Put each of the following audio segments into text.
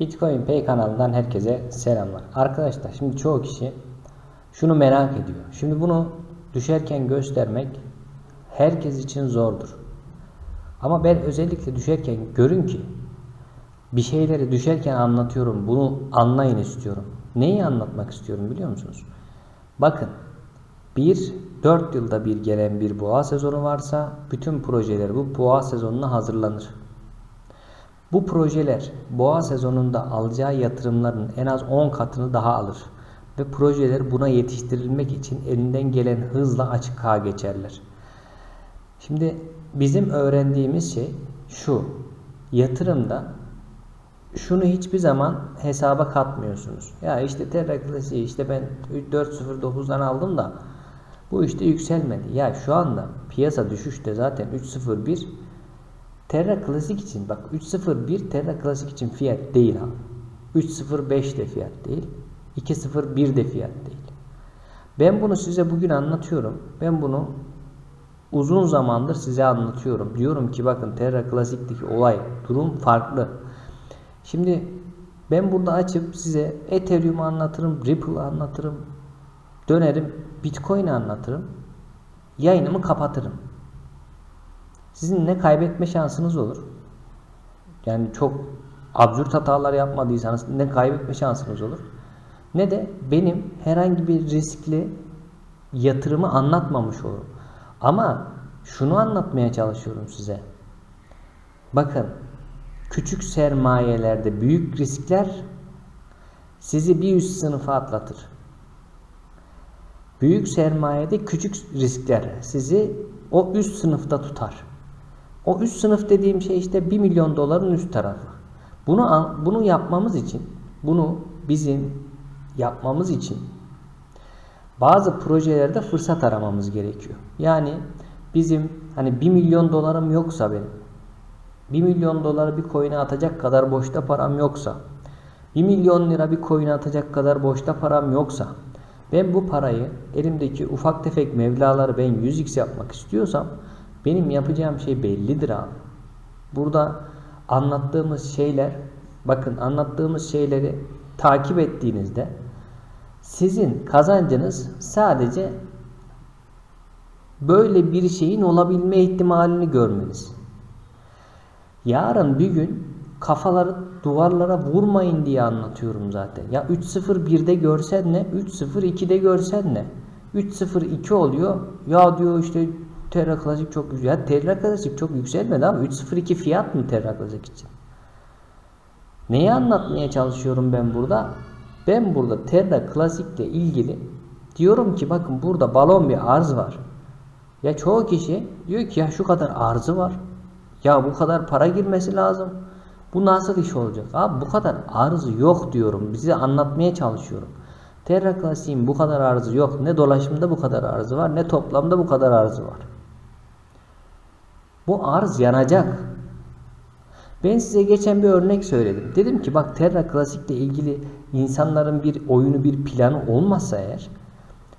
Bitcoin Pay kanalından herkese selamlar. Arkadaşlar şimdi çoğu kişi şunu merak ediyor. Şimdi bunu düşerken göstermek herkes için zordur. Ama ben özellikle düşerken görün ki bir şeyleri düşerken anlatıyorum. Bunu anlayın istiyorum. Neyi anlatmak istiyorum biliyor musunuz? Bakın bir 4 yılda bir gelen bir boğa sezonu varsa bütün projeler bu boğa sezonuna hazırlanır. Bu projeler boğa sezonunda alacağı yatırımların en az 10 katını daha alır ve projeler buna yetiştirilmek için elinden gelen hızla açıklığa geçerler. Şimdi bizim öğrendiğimiz şey şu. Yatırımda şunu hiçbir zaman hesaba katmıyorsunuz. Ya işte Terra Classic'i işte ben 4.09'dan aldım da bu işte yükselmedi. Ya şu anda piyasa düşüşte zaten 3.01 Terra Classic için bak 3.01 Terra Classic için fiyat değil ha. 3.05 de fiyat değil. 2.01 de fiyat değil. Ben bunu size bugün anlatıyorum. Ben bunu uzun zamandır size anlatıyorum. Diyorum ki bakın Terra Classic'teki olay, durum farklı. Şimdi ben burada açıp size Ethereum'u anlatırım, Ripple'ı anlatırım, dönerim Bitcoin'i anlatırım, yayınımı kapatırım. Sizin ne kaybetme şansınız olur. Yani çok absürt hatalar yapmadıysanız ne kaybetme şansınız olur. Ne de benim herhangi bir riskli yatırımı anlatmamış olurum. Ama şunu anlatmaya çalışıyorum size. Bakın küçük sermayelerde büyük riskler sizi bir üst sınıfa atlatır. Büyük sermayede küçük riskler sizi o üst sınıfta tutar. O üst sınıf dediğim şey işte 1 milyon doların üst tarafı. Bunu bunu yapmamız için, bunu bizim yapmamız için bazı projelerde fırsat aramamız gerekiyor. Yani bizim hani 1 milyon dolarım yoksa benim 1 milyon doları bir coin'e atacak kadar boşta param yoksa 1 milyon lira bir coin'e atacak kadar boşta param yoksa ben bu parayı elimdeki ufak tefek mevlaları ben 100x yapmak istiyorsam benim yapacağım şey bellidir abi. Burada anlattığımız şeyler bakın anlattığımız şeyleri takip ettiğinizde sizin kazancınız sadece böyle bir şeyin olabilme ihtimalini görmeniz. Yarın bir gün kafaları duvarlara vurmayın diye anlatıyorum zaten. Ya 3-0-1'de görsen ne? 3-0-2'de görsen ne? 3-0-2 oluyor. Ya diyor işte Terra Classic çok güzel. Ya Terra Classic çok yükselmedi ama 3-0-2 fiyat mı Terra Classic için? Neyi anlatmaya çalışıyorum ben burada? Ben burada Terra Classic ile ilgili diyorum ki bakın burada balon bir arz var. Ya çoğu kişi diyor ki ya şu kadar arzı var. Ya bu kadar para girmesi lazım. Bu nasıl iş olacak? Abi bu kadar arzı yok diyorum. Bize anlatmaya çalışıyorum. Terra Classic'in bu kadar arzı yok. Ne dolaşımda bu kadar arzı var ne toplamda bu kadar arzı var. Bu arz yanacak. Ben size geçen bir örnek söyledim. Dedim ki bak Terra Classic ile ilgili insanların bir oyunu bir planı olmasa eğer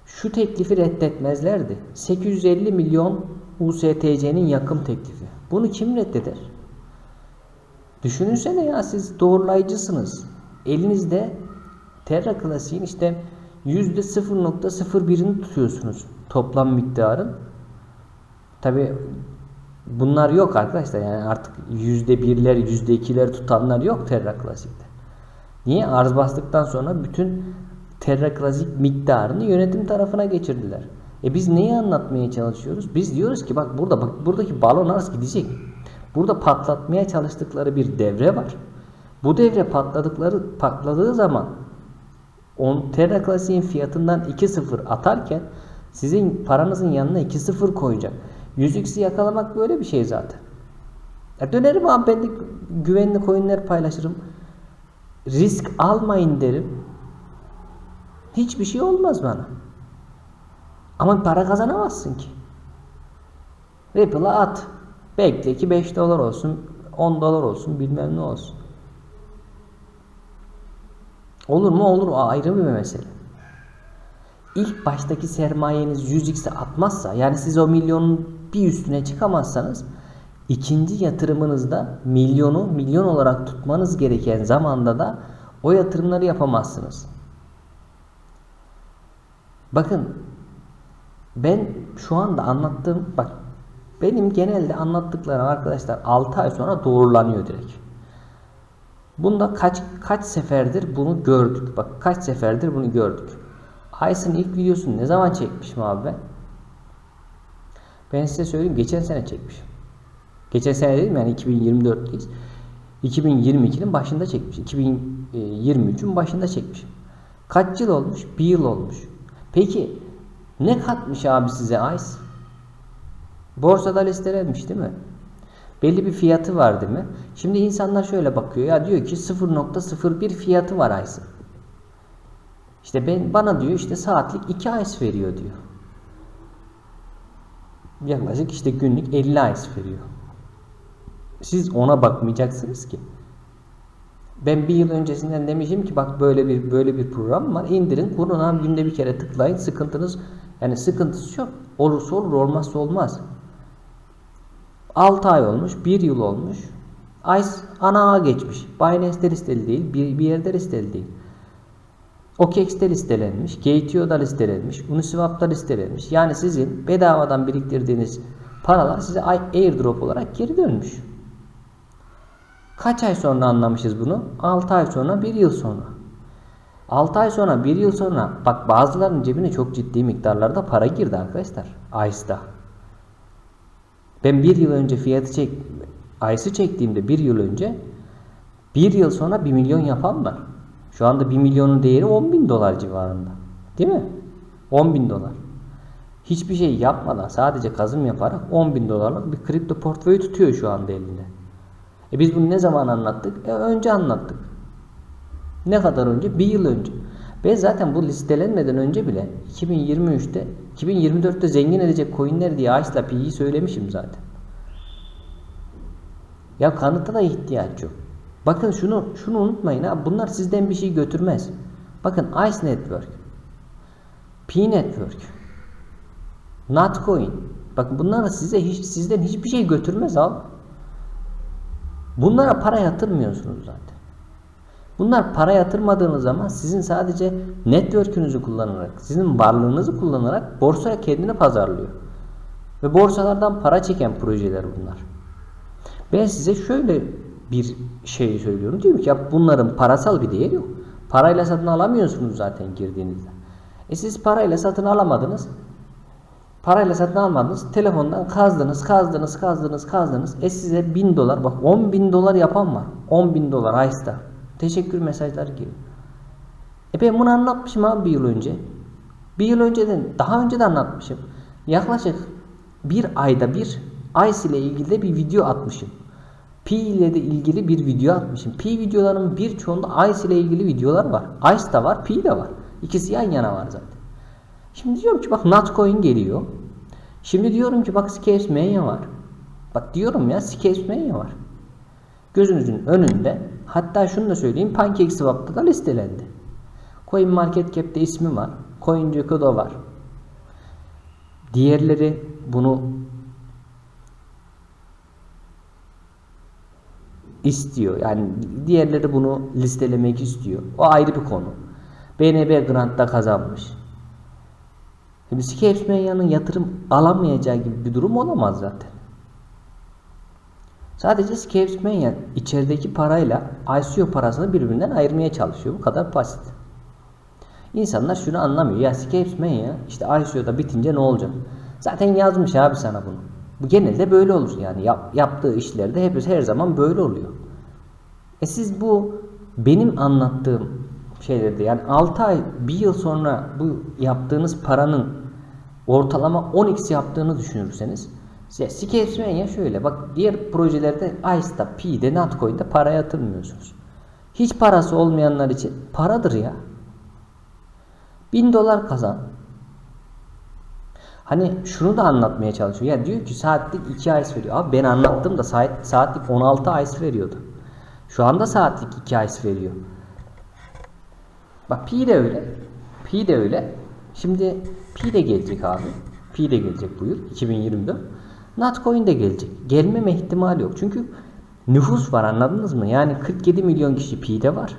şu teklifi reddetmezlerdi. 850 milyon USTC'nin yakın teklifi. Bunu kim reddeder? Düşününsene ya siz doğrulayıcısınız. Elinizde Terra Classic'in işte %0.01'ini tutuyorsunuz toplam miktarın. Tabi bunlar yok arkadaşlar yani artık %1'ler %2'ler tutanlar yok Terra Classic'te. Niye? Arz bastıktan sonra bütün Terra Classic miktarını yönetim tarafına geçirdiler. E biz neyi anlatmaya çalışıyoruz? Biz diyoruz ki bak burada bak buradaki balon arz gidecek. Burada patlatmaya çalıştıkları bir devre var. Bu devre patladıkları patladığı zaman on Terra Classic'in fiyatından 2.0 atarken sizin paranızın yanına 2.0 koyacak. 100x'i yakalamak böyle bir şey zaten. Ya dönerim abi ben de güvenli coinler paylaşırım. Risk almayın derim. Hiçbir şey olmaz bana. Ama para kazanamazsın ki. Ripple'a at. Bekle ki 5 dolar olsun, 10 dolar olsun, bilmem ne olsun. Olur mu? Olur. O ayrı bir mesele. İlk baştaki sermayeniz 100x'e atmazsa, yani siz o milyonun bir üstüne çıkamazsanız ikinci yatırımınızda milyonu milyon olarak tutmanız gereken zamanda da o yatırımları yapamazsınız. Bakın ben şu anda anlattığım bak benim genelde anlattıklarım arkadaşlar 6 ay sonra doğrulanıyor direkt. Bunda kaç kaç seferdir bunu gördük. Bak kaç seferdir bunu gördük. Aysin ilk videosunu ne zaman çekmişim abi ben? Ben size söyleyeyim geçen sene çekmişim. Geçen sene dedim yani 2024'teyiz. 2022'nin başında çekmiş. 2023'ün başında çekmişim. Kaç yıl olmuş? Bir yıl olmuş. Peki ne katmış abi size Ice? Borsada listelenmiş değil mi? Belli bir fiyatı var değil mi? Şimdi insanlar şöyle bakıyor ya diyor ki 0.01 fiyatı var Ice'ın. İşte ben bana diyor işte saatlik 2 Ice veriyor diyor. Yaklaşık işte günlük 50 Ice veriyor. Siz ona bakmayacaksınız ki. Ben bir yıl öncesinden demişim ki bak böyle bir böyle bir program var. İndirin, kurun abi günde bir kere tıklayın. Sıkıntınız yani sıkıntısı yok. Olursa olur, olmazsa olmaz. 6 ay olmuş, 1 yıl olmuş. ICE ana ağa geçmiş. Binance'de listeli değil, bir, bir yerde listeli değil. OKEX'te listelenmiş, GTO'da listelenmiş, Uniswap'ta listelenmiş. Yani sizin bedavadan biriktirdiğiniz paralar size airdrop olarak geri dönmüş. Kaç ay sonra anlamışız bunu? 6 ay sonra, 1 yıl sonra. 6 ay sonra, 1 yıl sonra bak bazılarının cebine çok ciddi miktarlarda para girdi arkadaşlar. ICE'da. Ben 1 yıl önce fiyatı çek ICE'ı çektiğimde 1 yıl önce 1 yıl sonra 1 milyon yapan var. Şu anda 1 milyonun değeri 10 bin dolar civarında. Değil mi? 10 bin dolar. Hiçbir şey yapmadan sadece kazım yaparak 10 bin dolarlık bir kripto portföyü tutuyor şu anda elinde. E biz bunu ne zaman anlattık? E önce anlattık. Ne kadar önce? Bir yıl önce. Ben zaten bu listelenmeden önce bile 2023'te 2024'te zengin edecek coinler diye Ice'la Pi'yi söylemişim zaten. Ya kanıta da ihtiyaç yok. Bakın şunu şunu unutmayın ha. Bunlar sizden bir şey götürmez. Bakın Ice Network, P Network, Notcoin. Bakın bunlar size hiç sizden hiçbir şey götürmez abi. Bunlara para yatırmıyorsunuz zaten. Bunlar para yatırmadığınız zaman sizin sadece network'ünüzü kullanarak, sizin varlığınızı kullanarak borsaya kendini pazarlıyor. Ve borsalardan para çeken projeler bunlar. Ben size şöyle bir şey söylüyorum. Diyorum ki ya bunların parasal bir değeri yok. Parayla satın alamıyorsunuz zaten girdiğinizde. E siz parayla satın alamadınız. Parayla satın almadınız. Telefondan kazdınız, kazdınız, kazdınız, kazdınız. E size 1000 dolar, bak 10 bin dolar yapan var. 10 bin dolar Ice'da. Teşekkür mesajları geliyor. E ben bunu anlatmışım abi bir yıl önce. Bir yıl önceden, daha önce de anlatmışım. Yaklaşık bir ayda bir Ice ile ilgili de bir video atmışım. Pi ile de ilgili bir video atmışım. Pi videolarının birçoğunda Ice ile ilgili videolar var. Ice da var, Pi de var. İkisi yan yana var zaten. Şimdi diyorum ki bak Notcoin geliyor. Şimdi diyorum ki bak Scapes Mania var. Bak diyorum ya Scapes Mania var. Gözünüzün önünde. Hatta şunu da söyleyeyim. PancakeSwap'ta da listelendi. Coin Market Cap'te ismi var. CoinGecko'da var. Diğerleri bunu istiyor. Yani diğerleri bunu listelemek istiyor. O ayrı bir konu. BNB Grant'ta kazanmış. Şimdi Scapes Mania'nın yatırım alamayacağı gibi bir durum olamaz zaten. Sadece Scapes içerideki parayla ICO parasını birbirinden ayırmaya çalışıyor. Bu kadar basit. İnsanlar şunu anlamıyor. Ya Scapes işte ICO'da bitince ne olacak? Zaten yazmış abi sana bunu. Bu genelde böyle olur yani. Yap, yaptığı işlerde hep her zaman böyle oluyor. E siz bu benim anlattığım şeylerde yani 6 ay 1 yıl sonra bu yaptığınız paranın ortalama 10x yaptığını düşünürseniz size Scapesmania şöyle bak diğer projelerde Ice'da, P'de, Notcoin'de para yatırmıyorsunuz. Hiç parası olmayanlar için paradır ya. 1000 dolar kazan. Hani şunu da anlatmaya çalışıyor. Ya diyor ki saatlik 2 ice veriyor. Abi ben anlattım da saat, saatlik 16 ice veriyordu. Şu anda saatlik 2 ice veriyor. Bak pi de öyle. Pi de öyle. Şimdi pi de gelecek abi. Pi de gelecek bu yıl 2024. Notcoin de gelecek. Gelmeme ihtimali yok. Çünkü nüfus var anladınız mı? Yani 47 milyon kişi Pi'de var.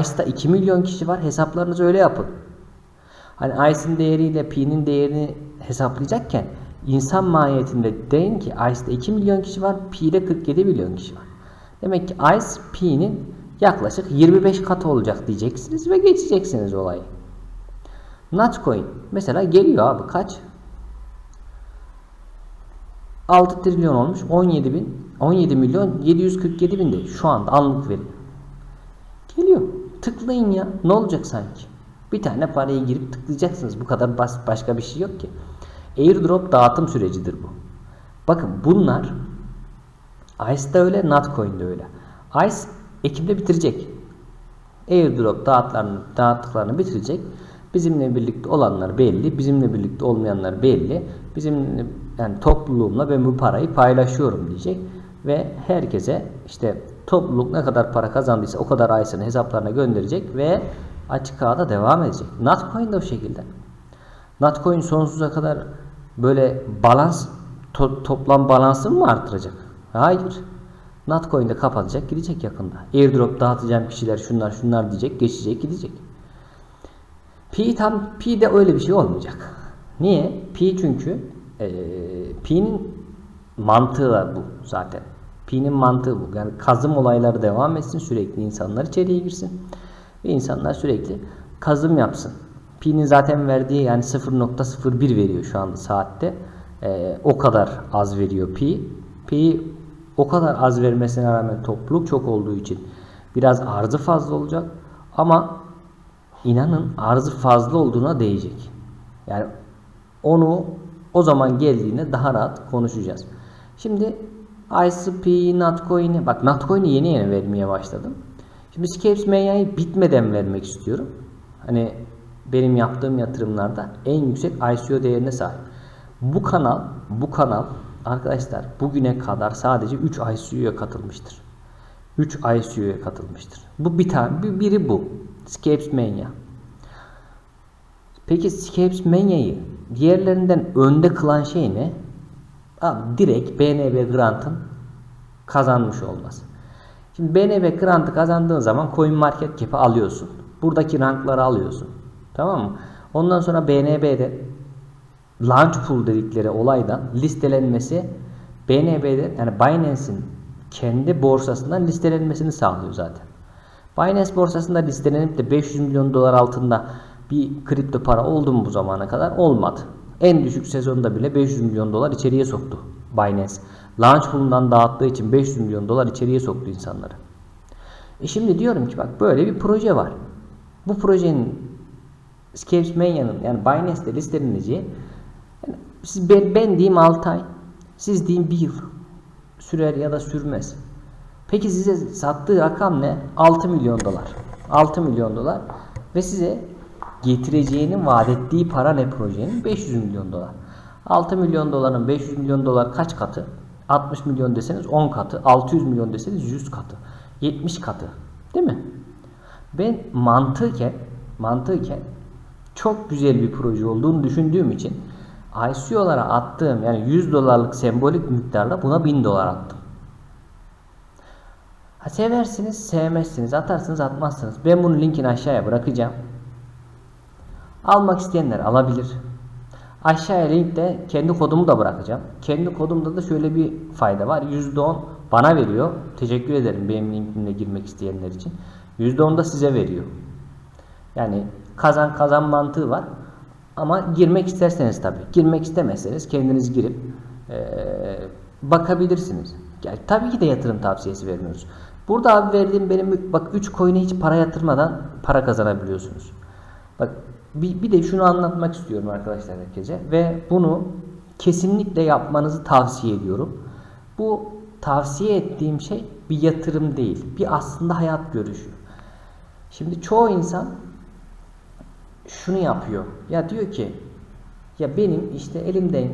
ICE'da 2 milyon kişi var. Hesaplarınızı öyle yapın. Hani ICE'ın değeriyle Pi'nin değerini hesaplayacakken insan mahiyetinde deyin ki ICE'da 2 milyon kişi var. Pi'de 47 milyon kişi var. Demek ki ICE Pi'nin yaklaşık 25 katı olacak diyeceksiniz ve geçeceksiniz olayı. Notcoin mesela geliyor abi kaç? 6 trilyon olmuş 17 bin 17 milyon 747 bin de şu anda anlık veri. Geliyor. Tıklayın ya. Ne olacak sanki? Bir tane parayı girip tıklayacaksınız. Bu kadar basit başka bir şey yok ki. Airdrop dağıtım sürecidir bu. Bakın bunlar ICE'da öyle, Notcoin'de öyle. ICE Ekim'de bitirecek. Airdrop dağıtlarını, dağıttıklarını bitirecek. Bizimle birlikte olanlar belli, bizimle birlikte olmayanlar belli. Bizim yani topluluğumla ben bu parayı paylaşıyorum diyecek ve herkese işte topluluk ne kadar para kazandıysa o kadar ayısını hesaplarına gönderecek ve açık ağda devam edecek. Notcoin de o şekilde. Notcoin sonsuza kadar böyle balans to, toplam balansını mı artıracak? Hayır. Notcoin de kapatacak gidecek yakında. Airdrop dağıtacağım kişiler şunlar şunlar diyecek geçecek gidecek. Pi tam Pi de öyle bir şey olmayacak. Niye? Pi çünkü e, Pi'nin mantığı bu zaten. Pi'nin mantığı bu. Yani kazım olayları devam etsin sürekli insanlar içeriye girsin ve insanlar sürekli kazım yapsın. Pi'nin zaten verdiği yani 0.01 veriyor şu anda saatte. E, o kadar az veriyor Pi. Pi o kadar az vermesine rağmen topluluk çok olduğu için biraz arzı fazla olacak ama inanın arzı fazla olduğuna değecek. Yani onu o zaman geldiğinde daha rahat konuşacağız. Şimdi ICP, Notcoin'i bak Notcoin'i yeni yeni vermeye başladım. Şimdi Scapes Maya'yı bitmeden vermek istiyorum. Hani benim yaptığım yatırımlarda en yüksek ICO değerine sahip. Bu kanal, bu kanal arkadaşlar bugüne kadar sadece 3 ICO'ya katılmıştır. 3 ICO'ya katılmıştır. Bu bir tane, biri bu. Scapes Mania. Peki Scapes Mania'yı diğerlerinden önde kılan şey ne? Abi direkt BNB Grant'ın kazanmış olması. Şimdi BNB Grant'ı kazandığın zaman Coin Market Cap'i alıyorsun. Buradaki rankları alıyorsun. Tamam mı? Ondan sonra BNB'de Launch Pool dedikleri olaydan listelenmesi BNB'de yani Binance'in kendi borsasından listelenmesini sağlıyor zaten. Binance borsasında listelenip de 500 milyon dolar altında bir kripto para oldu mu bu zamana kadar? Olmadı. En düşük sezonda bile 500 milyon dolar içeriye soktu Binance. Launch pool'undan dağıttığı için 500 milyon dolar içeriye soktu insanları. E şimdi diyorum ki bak böyle bir proje var. Bu projenin Scapes Mania'nın yani Binance'de listeleneceği yani siz ben, ben diyeyim 6 ay siz diyeyim 1 yıl sürer ya da sürmez. Peki size sattığı rakam ne? 6 milyon dolar. 6 milyon dolar ve size getireceğini vaat ettiği para ne projenin? 500 milyon dolar. 6 milyon doların 500 milyon dolar kaç katı? 60 milyon deseniz 10 katı, 600 milyon deseniz 100 katı, 70 katı. Değil mi? Ben mantıken, mantıken çok güzel bir proje olduğunu düşündüğüm için ICO'lara attığım yani 100 dolarlık sembolik miktarla buna 1000 dolar attım. Ha, seversiniz, sevmezsiniz, atarsınız, atmazsınız. Ben bunun linkini aşağıya bırakacağım. Almak isteyenler alabilir. Aşağıya linkte kendi kodumu da bırakacağım. Kendi kodumda da şöyle bir fayda var. %10 bana veriyor. Teşekkür ederim benim linkimle girmek isteyenler için. %10 da size veriyor. Yani kazan kazan mantığı var. Ama girmek isterseniz tabii. Girmek istemezseniz kendiniz girip ee, bakabilirsiniz. Yani tabii ki de yatırım tavsiyesi vermiyoruz. Burada abi verdiğim benim bak 3 coin'e hiç para yatırmadan para kazanabiliyorsunuz. Bak bir, bir de şunu anlatmak istiyorum arkadaşlar herkese ve bunu kesinlikle yapmanızı tavsiye ediyorum. Bu tavsiye ettiğim şey bir yatırım değil. Bir aslında hayat görüşü. Şimdi çoğu insan şunu yapıyor. Ya diyor ki ya benim işte elimden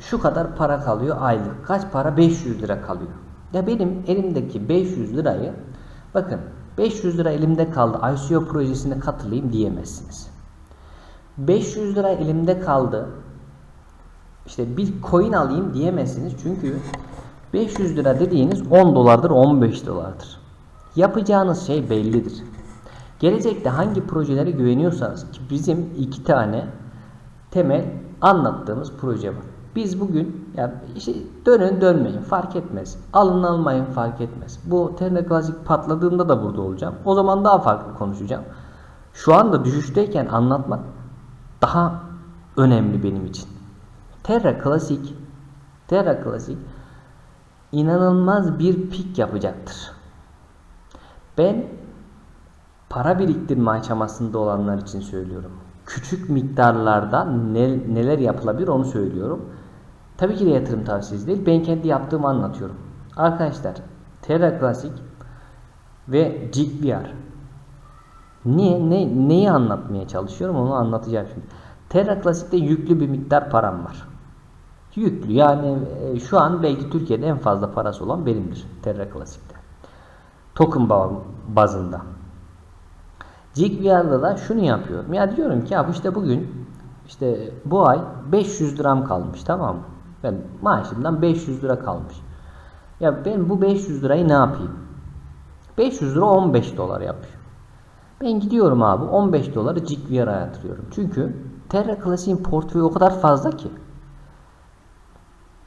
şu kadar para kalıyor aylık. Kaç para? 500 lira kalıyor. Ya benim elimdeki 500 lirayı bakın 500 lira elimde kaldı ICO projesine katılayım diyemezsiniz. 500 lira elimde kaldı. işte bir coin alayım diyemezsiniz. Çünkü 500 lira dediğiniz 10 dolardır 15 dolardır. Yapacağınız şey bellidir. Gelecekte hangi projelere güveniyorsanız ki bizim iki tane temel anlattığımız proje var. Biz bugün ya işte dönün dönmeyin fark etmez. Alın almayın fark etmez. Bu Terra Classic patladığında da burada olacağım. O zaman daha farklı konuşacağım. Şu anda düşüşteyken anlatmak daha önemli benim için. Terra Classic Terra Classic inanılmaz bir pik yapacaktır. Ben para biriktirme aşamasında olanlar için söylüyorum. Küçük miktarlarda ne, neler yapılabilir onu söylüyorum. Tabii ki de yatırım tavsiyesi değil. Ben kendi yaptığımı anlatıyorum. Arkadaşlar Terra Classic ve JigVR Niye? Ne, neyi anlatmaya çalışıyorum onu anlatacağım şimdi. Terra Classic'te yüklü bir miktar param var. Yüklü yani e, şu an belki Türkiye'de en fazla parası olan benimdir Terra Classic'te. Token bazında. JigVR'da da şunu yapıyorum. Ya diyorum ki ya işte bugün işte bu ay 500 liram kalmış tamam mı? Ben maaşımdan 500 lira kalmış. Ya ben bu 500 lirayı ne yapayım? 500 lira 15 dolar yapıyor. Ben gidiyorum abi 15 doları JigVR'a yatırıyorum. Çünkü Terra Classic'in portföyü o kadar fazla ki.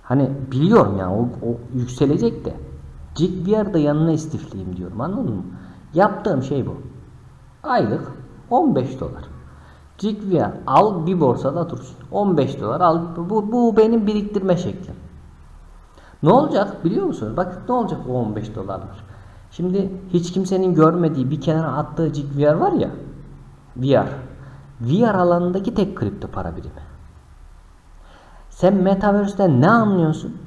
Hani biliyorum yani o, o yükselecek de. JigVR'da yanına istifleyeyim diyorum anladın mı? Yaptığım şey bu. Aylık 15 dolar. JigVR al bir borsada dursun. 15 dolar al. Bu, bu benim biriktirme şeklim. Ne olacak biliyor musunuz? Bakın ne olacak o 15 dolarlar. Şimdi hiç kimsenin görmediği bir kenara attığı JigVR var ya. VR. VR alanındaki tek kripto para birimi. Sen Metaverse'den ne anlıyorsun?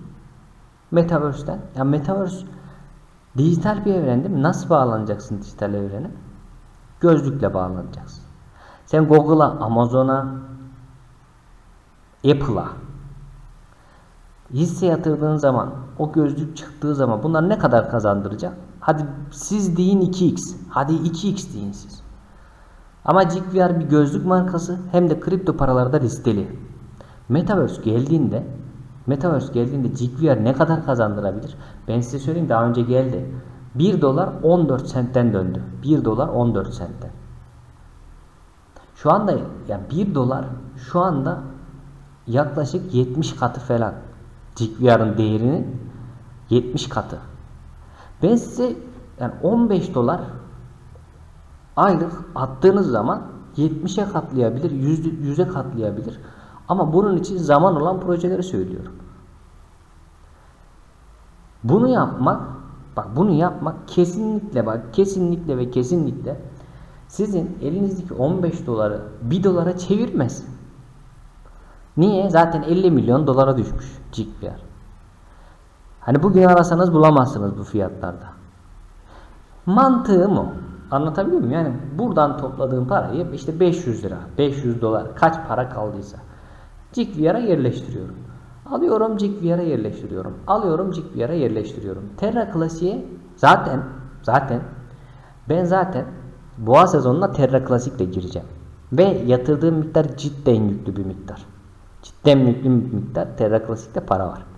Metaverse'den. Ya Metaverse dijital bir evren değil mi? Nasıl bağlanacaksın dijital evrene? Gözlükle bağlanacaksın. Sen Google'a, Amazon'a, Apple'a hisse yatırdığın zaman o gözlük çıktığı zaman bunlar ne kadar kazandıracak? Hadi siz deyin 2x. Hadi 2x deyin siz. Ama JigVR bir gözlük markası hem de kripto paralarda listeli. Metaverse geldiğinde Metaverse geldiğinde JigVR ne kadar kazandırabilir? Ben size söyleyeyim daha önce geldi. 1 dolar 14 sentten döndü. 1 dolar 14 sentten. Şu anda ya yani 1 dolar şu anda yaklaşık 70 katı falan. JigVR'ın değerinin 70 katı. Ben size yani 15 dolar aylık attığınız zaman 70'e katlayabilir, 100'e katlayabilir. Ama bunun için zaman olan projeleri söylüyorum. Bunu yapmak, bak bunu yapmak kesinlikle bak kesinlikle ve kesinlikle sizin elinizdeki 15 doları 1 dolara çevirmez. Niye? Zaten 50 milyon dolara düşmüş JigVR. Hani bugün arasanız bulamazsınız bu fiyatlarda. Mantığı mı? Anlatabiliyor muyum? Yani buradan topladığım parayı işte 500 lira, 500 dolar kaç para kaldıysa JigVR'a yerleştiriyorum. Alıyorum JigVR'a yerleştiriyorum. Alıyorum JigVR'a yerleştiriyorum. Terra Classic'e zaten zaten ben zaten boğa sezonuna Terra Classic ile gireceğim. Ve yatırdığım miktar cidden yüklü bir miktar. Cidden yüklü bir miktar Terra Classic'te para var.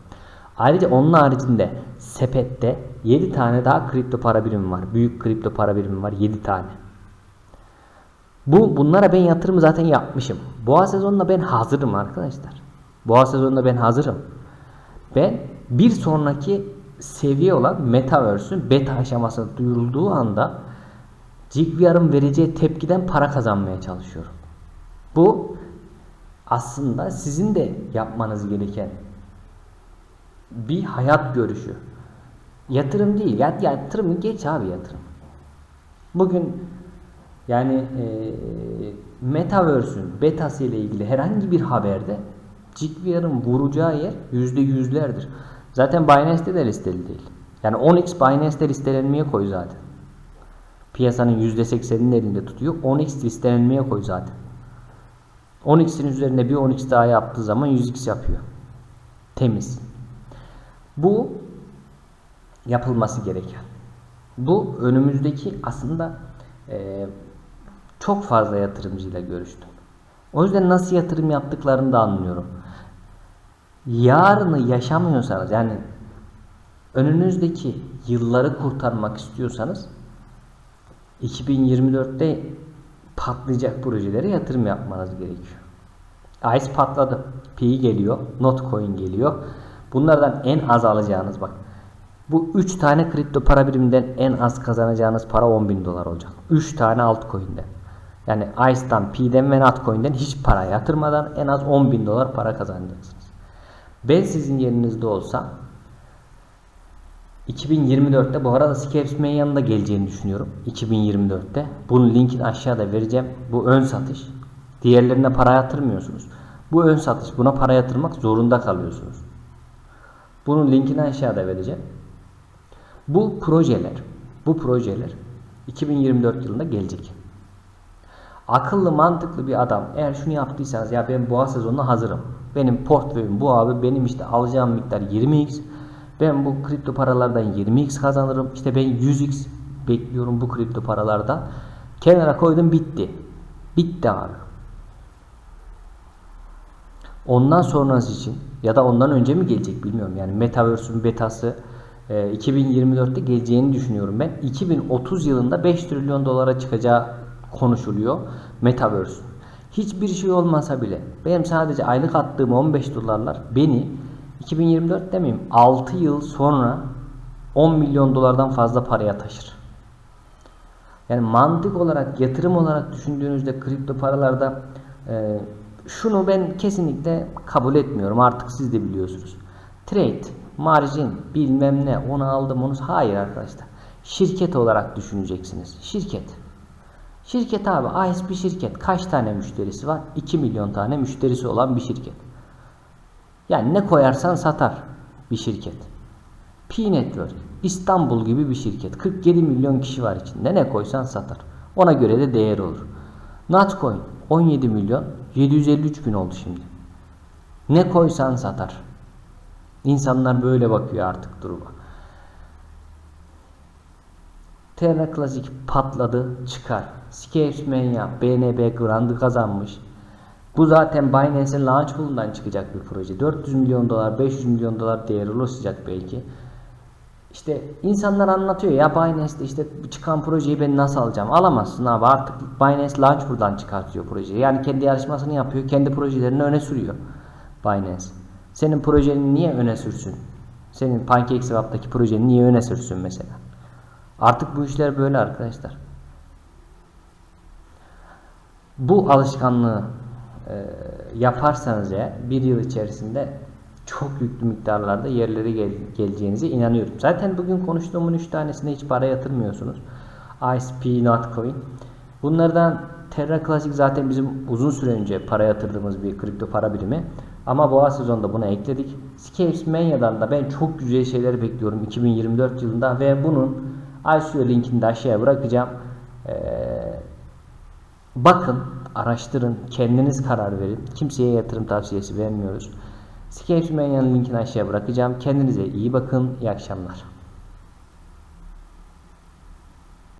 Ayrıca onun haricinde sepette 7 tane daha kripto para birimi var. Büyük kripto para birimi var 7 tane. Bu bunlara ben yatırımı zaten yapmışım. Boğa sezonunda ben hazırım arkadaşlar. Boğa sezonunda ben hazırım. Ben bir sonraki seviye olan Metaverse'ün beta aşamasına duyurulduğu anda JigVR'ın vereceği tepkiden para kazanmaya çalışıyorum. Bu aslında sizin de yapmanız gereken bir hayat görüşü. Yatırım değil. Ya, yatırım geç abi yatırım. Bugün yani e, Metaverse'ün betası ile ilgili herhangi bir haberde JigVR'ın vuracağı yer yüzde yüzlerdir. Zaten Binance'de de listeli değil. Yani 10x Binance'de listelenmeye koy zaten. Piyasanın yüzde 80'ini elinde tutuyor. 10x listelenmeye koy zaten. 10x'in üzerinde bir 10x daha yaptığı zaman 100x yapıyor. Temiz. Bu yapılması gereken. Bu önümüzdeki aslında e, çok fazla yatırımcıyla görüştüm. O yüzden nasıl yatırım yaptıklarını da anlıyorum. yarını yaşamıyorsanız yani önünüzdeki yılları kurtarmak istiyorsanız 2024'te patlayacak projelere yatırım yapmanız gerekiyor. ICE patladı. Pi geliyor. Notcoin geliyor. Bunlardan en az alacağınız bak. Bu 3 tane kripto para biriminden en az kazanacağınız para 10 bin dolar olacak. 3 tane altcoin'den. Yani ICE'dan, Pi'den ve Notcoin'den hiç para yatırmadan en az 10 bin dolar para kazanacaksınız. Ben sizin yerinizde olsam 2024'te bu arada Scapes'in yanında geleceğini düşünüyorum. 2024'te. Bunun linkini aşağıda vereceğim. Bu ön satış. Diğerlerine para yatırmıyorsunuz. Bu ön satış. Buna para yatırmak zorunda kalıyorsunuz. Bunun linkini aşağıda vereceğim. Bu projeler, bu projeler 2024 yılında gelecek. Akıllı mantıklı bir adam eğer şunu yaptıysanız ya ben boğa sezonuna hazırım. Benim portföyüm bu abi benim işte alacağım miktar 20x. Ben bu kripto paralardan 20x kazanırım. İşte ben 100x bekliyorum bu kripto paralardan. Kenara koydum bitti. Bitti abi. Ondan sonrası için ya da ondan önce mi gelecek bilmiyorum. Yani Metaverse'ün betası e, 2024'te geleceğini düşünüyorum ben. 2030 yılında 5 trilyon dolara çıkacağı konuşuluyor Metaverse. Hiçbir şey olmasa bile benim sadece aylık attığım 15 dolarlar beni 2024 demeyeyim 6 yıl sonra 10 milyon dolardan fazla paraya taşır. Yani mantık olarak, yatırım olarak düşündüğünüzde kripto paralarda e, şunu ben kesinlikle kabul etmiyorum. Artık siz de biliyorsunuz. Trade, margin, bilmem ne, onu aldım, onu... Hayır arkadaşlar. Şirket olarak düşüneceksiniz. Şirket. Şirket abi, bir şirket. Kaç tane müşterisi var? 2 milyon tane müşterisi olan bir şirket. Yani ne koyarsan satar bir şirket. P Network, İstanbul gibi bir şirket. 47 milyon kişi var içinde. Ne koysan satar. Ona göre de değer olur. Notcoin 17 milyon 753 bin oldu şimdi. Ne koysan satar. İnsanlar böyle bakıyor artık duruma. Terra Classic patladı çıkar. Scapesmania BNB Grand'ı kazanmış. Bu zaten Binance'in launch pool'undan çıkacak bir proje. 400 milyon dolar, 500 milyon dolar değeri ulaşacak belki. İşte insanlar anlatıyor ya Binance'de işte çıkan projeyi ben nasıl alacağım? Alamazsın abi artık Binance Launch buradan çıkartıyor projeyi. Yani kendi yarışmasını yapıyor, kendi projelerini öne sürüyor Binance. Senin projeni niye öne sürsün? Senin PancakeSwap'taki projeni niye öne sürsün mesela? Artık bu işler böyle arkadaşlar. Bu alışkanlığı e, yaparsanız ya bir yıl içerisinde çok yüklü miktarlarda yerlere gel geleceğinize inanıyorum. Zaten bugün konuştuğumun 3 tanesine hiç para yatırmıyorsunuz. ISP, Notcoin. Bunlardan Terra Classic zaten bizim uzun süre önce para yatırdığımız bir kripto para birimi. Ama boğa sezonunda buna ekledik. Scapes Mania'dan da ben çok güzel şeyler bekliyorum 2024 yılında ve bunun ICO linkini de aşağıya bırakacağım. Ee, bakın, araştırın, kendiniz karar verin. Kimseye yatırım tavsiyesi vermiyoruz. Scapes Mania'nın linkini aşağıya bırakacağım. Kendinize iyi bakın. İyi akşamlar.